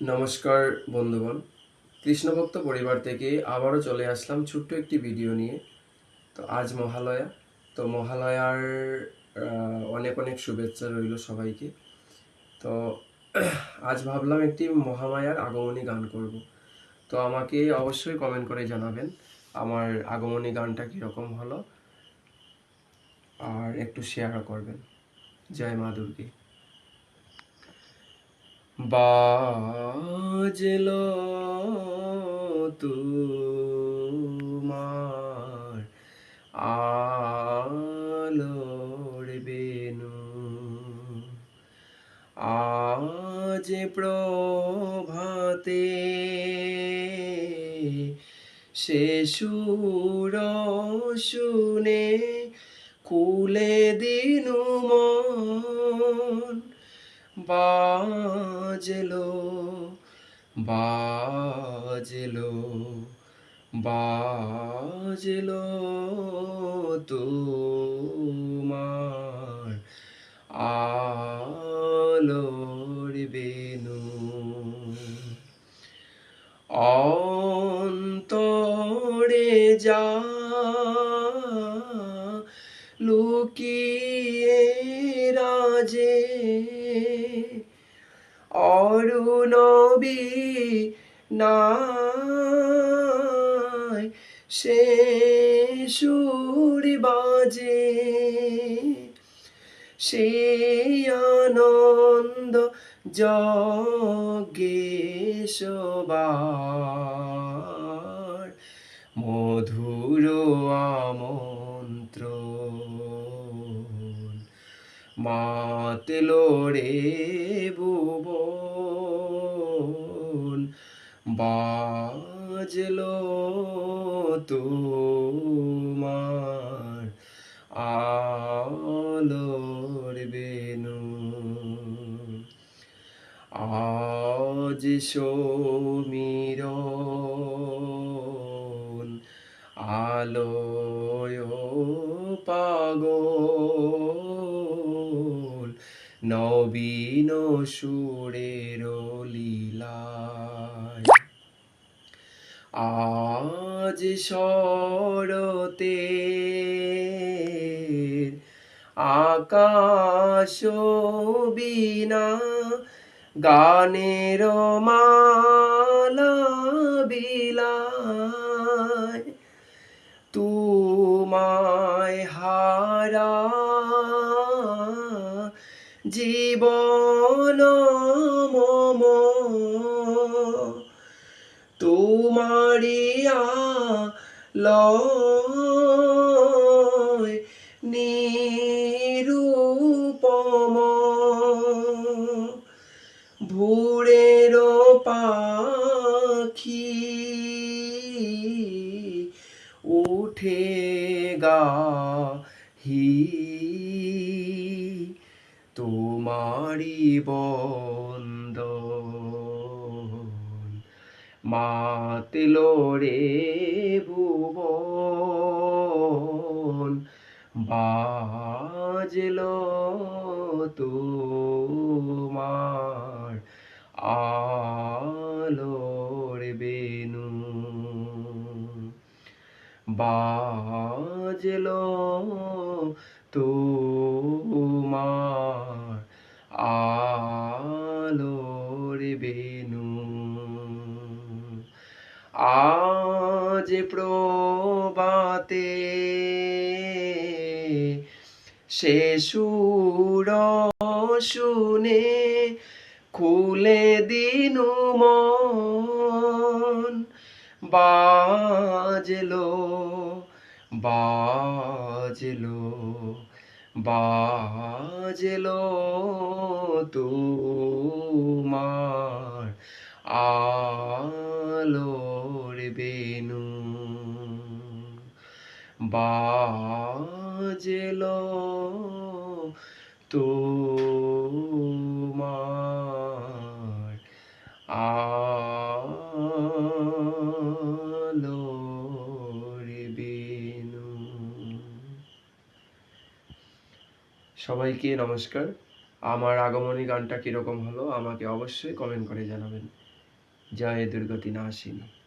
নমস্কার, বন্ধুগণ। কৃষ্ণভক্ত পরিবার থেকে আবারও চলে আসলাম ছোট্ট একটি ভিডিও নিয়ে। তো আজ মহালয়া। তো মহালয়ার অনেক অনেক শুভেচ্ছা রইল সবাইকে। তো আজ ভাবলাম একটি মহামায়ার আগমনী গান করব। তো আমাকে অবশ্যই কমেন্ট করে জানাবেন আমার আগমনী গানটা কীরকম হলো। আর একটু শেয়ারও করবেন। জয় মা দুর্গে। বাজলো তোমার আলোর বেনু। আজ প্রভাতে সে সুর শুনে কুলে দিনু মন। বাজলো বাজলো বাজলো তোমার আলোর বেনু অন্তরে যা লুকিয়ে রাজে অরুণবী নাই সে সুর বাজে সে আনন্দ যজ্ঞে সবার মধুর আমন্ত্রণ মাতলো রে ভুবন বাজলো তোমার আলোর বেনু। আজ সমীরণ আলোয় পাগল নবীন সুরের লীলায়। আজ শরতে আকাশ বিনা গানের মালা বিলায়। তোমায় হারা জীবন মম। তোমারিয়া লয় নিরূপম। ভুরের পাখি উঠে গাহি তোমারি বন্দন মাতলো রে ভুবন বাজলো তোমার আলোর বেনু বাজলো তোমার আলোর বেনু আজ প্রবাতে সে সুর শুনে খুলে দিনু মন। বাজলো বাজলো। বাজলো তোমার আলোর বেনু। বাজলো তোমার আলোর সবাইকে নমস্কার। আমার আগমনী গানটা কীরকম হলো আমাকে অবশ্যই কমেন্ট করে জানাবেন। জয় দুর্গতি না আসিনি।